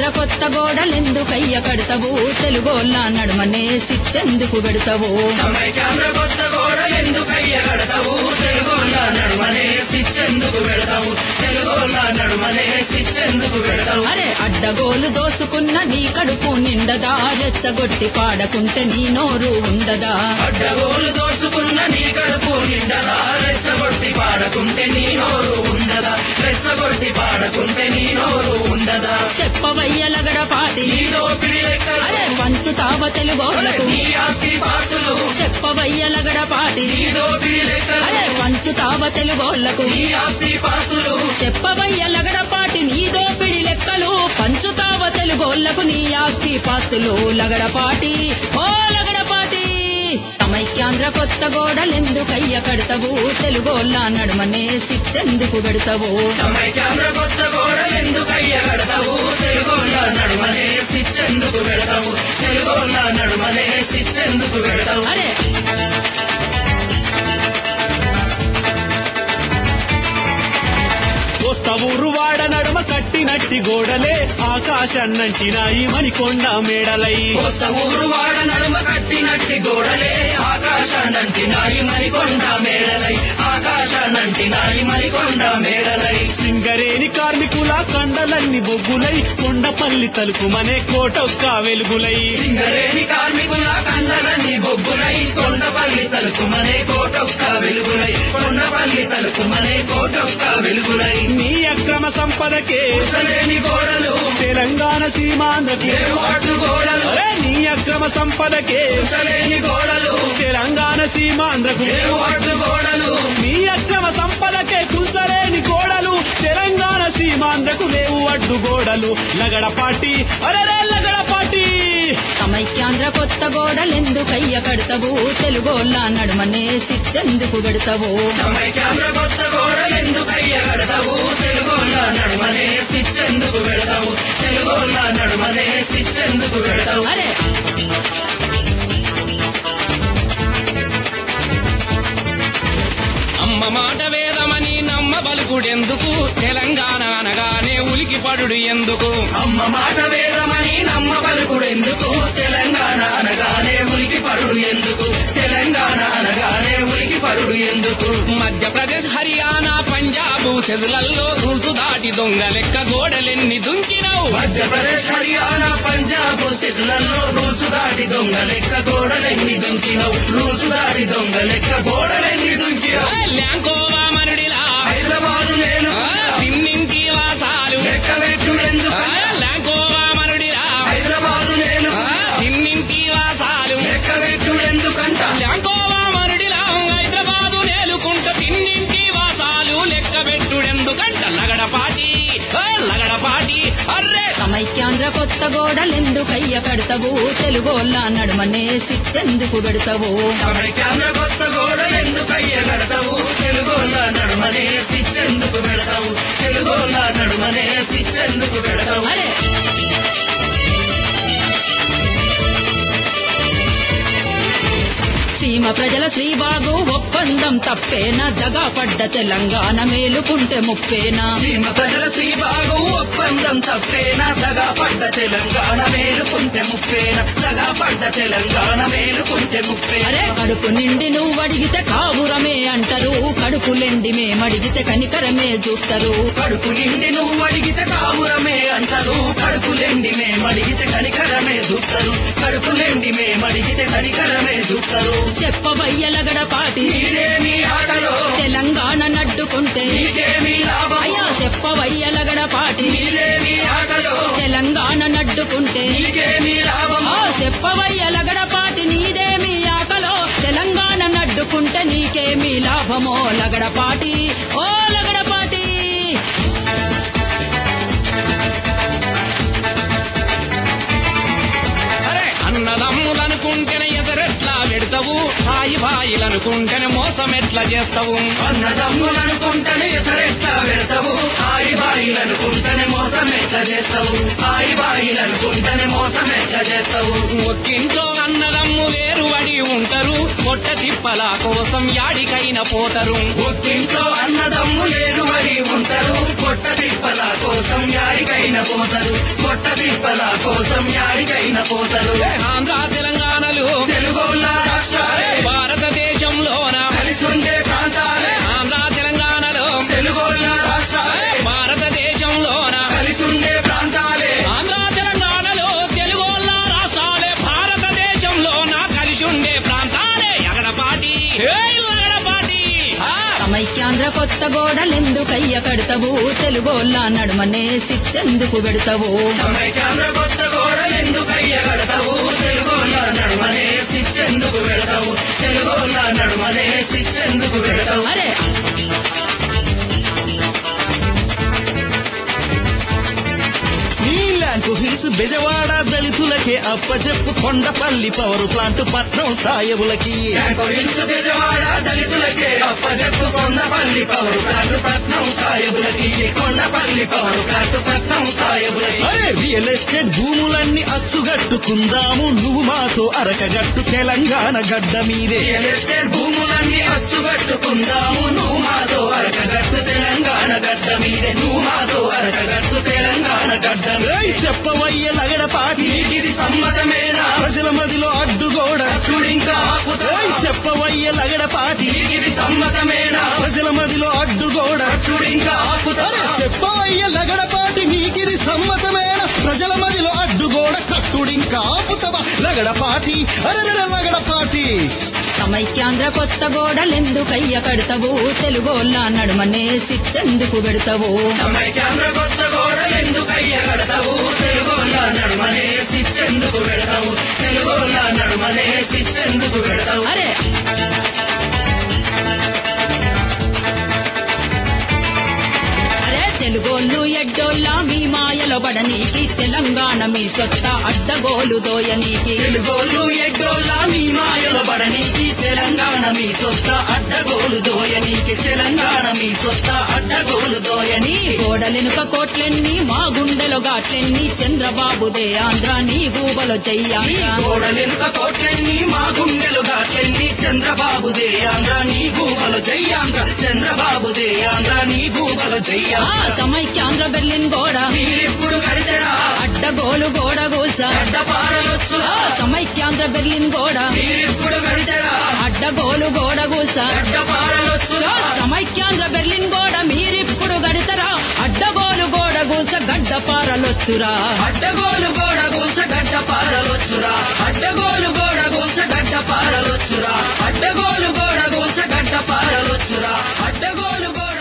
కొత్త గోడలెందుకయ్య కడతావు? తెలుగోళ్ళ నడుమనే శిక్షెందుకు పెడతావు? కొత్త కడతావు? తెలుగోళ్ళ నడుమనే శిక్షెందుకు పెడతావు? తెలుగోళ్ళ నడుమనే శిక్షెందుకు పెడతావు? అరే అడ్డగోలు దోసుకున్న నీ కడుపు నిండదా? రెచ్చగొట్టి పాడకుంటే నీ నోరు ఉండదా? అడ్డగోలు దోసుకున్న నీ కడుపు నిండదా? రెచ్చగొట్టి పాడకుంటే నీ ఆస్తి పాస్తులు చెప్పవయ్యలగడ పాటి. నీ దోపిడి లెక్కలు? అరే నీ ఆస్తి పాస్తులు చెప్పవయ్యలగడ పాటి నీ దోపిడి లెక్కలు. పంచుతావ తెలుగోళ్ళకు నీ ఆస్తి పాస్తులు లగడపాటి ఓ లగడపాటి సమైక్యాంధ్ర కొత్త గోడలెందుకయ్య కడతవు తెలుగోళ్ళ నడుమనే శిక్షెందుకు పెడతావు సమైక్యాంధ్ర కొత్త గోడలెందుకయ్య కడతవు కడతావు తెలుగోళ్ళ నడుమనే శిక్షెందుకు పెడతావు తెలుగోళ్ళ నడుమనే శిక్షెందుకు పెడతావు అరే కట్టినట్టి గోడలే ఆకాశాన్నంటినాయి మణికొండ మేడలై. ఊరు వాడ నడుమ కట్టినట్టి గోడలే ఆకాశానంటినాయి మరికొండ మేడలై. ఆకాశానంటినాయి మరికొండ మేడలై. సింగరేణి కండలన్ని బొగ్గులై కొండపల్లి తలుపుమనే కోటొక్క వెలుగులై. సింగరేణి కార్మికుల బొగ్గులై కొండపల్లి తలుపుమనే కోటొక్క వెలుగులై. కొండపల్లి తలుపుమనే కోటొక్క వెలుగులై. నీ అక్రమ సంపదకే కూసలేని గోడలు. తెలంగాణ సీమాంధ్రకు. గోడలు. నీ అక్రమ సంపదకే కూసలేని గోడలు. తెలంగాణ సీమాంధ్రకు. గోడలు. మీ అక్రమ సంపదకే కుల్సలేని గోడలు. తెలంగాణ సీమాంధ్రకు లేవు అడ్డు గోడలు లగడపాటి అరే లగడపాటి సమైక్యాంధ్ర కొత్త గోడలెందుకయ్య కడతావు? తెలుగోళ్ళ నడుమనే శిక్షెందుకు పెడతావు సమైక్యాంధ్ర కొత్త గోడలు ఎందుకయ్య కడతావు? తెలుగోళ్ళ నడుమనే శిక్షెందుకు పెడతావు తెలుగోళ్ళ నడుమనే శిక్షెందుకు పెడతావు అరే! అమ్మ మాట వేదమని నమ్మ బలుకుడెందుకు? తెలంగాణ అనగానే ఉలికి పడుడు ఎందుకు? అమ్మ మాట వేదమని నమ్మ పలుకుడు ఎందుకు? తెలంగాణ అనగానే ఉలికి పరుడు ఎందుకు? తెలంగాణ అనగానే ఉలికి పరుడు ఎందుకు? మధ్యప్రదేశ్ హర్యానా పంజాబ్ సెదులల్లో రూల్సు దాటి దొంగ లెక్క గోడలెన్ని దుంకినవు? మధ్యప్రదేశ్ హర్యానా పంజాబ్ శిశులలో రూసు దాటి దొంగ లెక్క గోడలెన్ని దుంకినవు? రూసు దాటి దొంగ లెక్క గోడలెన్ని దుంకినవు? ల్యాంకోవా మనుడిలా Sammy కొత్త కడతావు? తెలుగోళ్ళ నడుమనే శిక్షెందుకు పెడతావు? సమైక్యాంధ్ర కొత్త గోడలు ఎందుకయ్య కడతావు? తెలుగోళ్ళ నడుమనే శిక్షెందుకు పెడతావు? తెలుగోళ్ళ నడుమనే శిక్షెందుకు పెడతావు? సీమ ప్రజల శ్రీబాగు ఒప్పందం తప్పేనా జగా పడ్డ తెలంగాణ మేలుకుంటే ముప్పేనా? సీమ ప్రజల శ్రీబాగు ఒప్పందం తప్పేనా దగా పడ్డ తెలంగాణ మేలుకుంటే ముప్పేనా దగా పడ్డ తెలంగాణ మేలుకుంటే ముప్పేనా? అరే కడుపు నిండి నువ్వు అడిగితే కావురమే అంటారు. కడుపులెండి మేమడిగితే కనికరమే చూస్తారు. కడుపు నిండి నువ్వు అడిగితే కామురమే అంటారు. కడుపులేండి మేమడిగితే కనికరమే చూస్తారు. కడుపులేండి మేమడిగితే కనికరమే చూస్తారు. చెప్పవయ్యలగడ పాటి. తెలంగాణ నడ్డుకుంటే అయ్యా చెప్పవయ్యలగడ పాటి. తెలంగాణ నడ్డుకుంటే ఆ చెప్పవయ్యలగడ పాటి నీదేమి ఆకలో. తెలంగాణ నడ్డుకుంటే నీకేమి లాభమో లగడపాటి ఓ అన్నదమ్ములనుకుంటేనే మోసం ఎట్లా చేస్తావు. అన్నదమ్ములనుకుంటేనే ఎసరెట్లా పెడతావు. ఆయి బాయిలనుకుంటేనే మోసం ఎట్లా చేస్తావు. ఆయి బాయిలనుకుంటేనే మోసం ఎట్లా చేస్తావు. ఒక్కింట్లో అన్నదమ్ము లేరు అడి ఉంటారు. పొట్ట తిప్పల కోసం యాడికైనా పోతారు. ఒక్కింట్లో అన్నదమ్ములేరు వడి ఉంటారు. పొట్ట తిప్పల కోసం యాడికైనా పోతారు. పొట్ట తిప్పల కోసం యాడికైనా పోతారు. ఆంధ్ర తెలంగాణలు తెలుగోళ్ళ రాష్ట్రాలే ఆ! సమైక్యాంధ్ర కొత్త గోడలెందుకయ్య కడతావు తెలుగోళ్ళ నడుమనే పెడతావు. సమైక్యాంధ్ర కొత్త గోడలు ఎందుకు అయ్యగడతావు తెలుగోళ్ళ నడుమనే శిక్షెందుకు పెడతావు తెలుగోళ్ళ నడుమనే పెడతావు. అరే నీలాంకు హిల్స్ బెజవాడ దళితులకే అప్పచెప్పు కొండపల్లి పవర్ ప్లాంట్ పట్నం సాయబులకి బ్యాంకు హిల్స్ బెజవాడ దళితులకే అప్పచెప్పు కొండపల్లి పవరు ప్లాంట్ పట్నం అరే రియల్ ఎస్టేట్ భూములన్నీ అచ్చుగట్టుకుందాము. నువ్వు మాతో అరకగట్టు తెలంగాణ గడ్డ మీదే. రియల్ ఎస్టేట్ భూములన్నీ అచ్చుగట్టుకుందాము. చెప్పవయ్య లగడపాటి సమ్మతమేనా ప్రజల మదిలో అడ్డుగోడ. చూడింకా అరే చెప్పవయ్య లగడపాటి నీకిది సమ్మతమేన. ప్రజల మదిలో అడ్డుగోడ కట్టుడింకా ఆపుతవా? లగడపాటి. అరే లగడపాటి. సమైక్యాంధ్ర కొత్త గోడలెందుకయ్య కడతావు? తెలుగోళ్ళ నడుమనే శిక్షెందుకు పెడతావు? సమైక్యాంధ్ర కొత్త గోడలు ఎందుకు అయ్యగడతావు తెలుగోళ్ళ నడుమనే శిక్షెందుకు పెడతావు? తెలుగోళ్ళ నడుమనే శిక్షెందుకు పెడతావు? అరే! మాయలో పడనీకి తెలంగాణ మీ సొత్త అడ్డగోలు దోయనీకి తెలుగోళ్ళు ఎడ్డోళ్ళ మీ మాయలు పడనీకి తెలంగాణ మీ సొత్త అడ్డగోలు దోయనీకి తెలంగాణ మీ సొత్త అడ్డగోలు దోయని నీ గోడలెనుక కోట్లెన్ని మా గుండెలో గాట్లెన్ని చంద్రబాబుదే ఆంధ్ర నీ గూబలో ఈ చెయ్యాంధ్ర గోడలెనుక కోట్లెన్ని మా గుండెలు గాట్లెన్ని చంద్రబాబు దేయాంధ్ర నీ గూబలు జయ్యాంధ్ర చంద్రబాబు దేయాంధ్ర నీ పాలు చెయ్య. సమైక్య ఆంధ్ర బెర్లిన్ గోడ. మీరిప్పుడు అడ్డ అడ్డగోలు గోడ గోస. అడ్డపారలొచ్చు సమైక్య ఆంధ్ర బెర్లిన్ గోడ. మీరిప్పుడు అడ్డ అడ్డగోలు గోడ గోస. అడ్డపారలొచ్చు సమైక్య ఆంధ్ర బెర్లిన్ గోడ మీరిప్పుడు గడితరా. అడ్డగోలు గోడ గోస గడ్డ పారలొచ్చురా. అడ్డగోలు గోడ గోస గడ్డ పారలొచ్చురా. అడ్డగోలు గోడ గోస గడ్డ పారలొచ్చురా. అడ్డగోలు గోడ గోస గడ్డ పారలొచ్చురా. అడ్డగోలు గోడ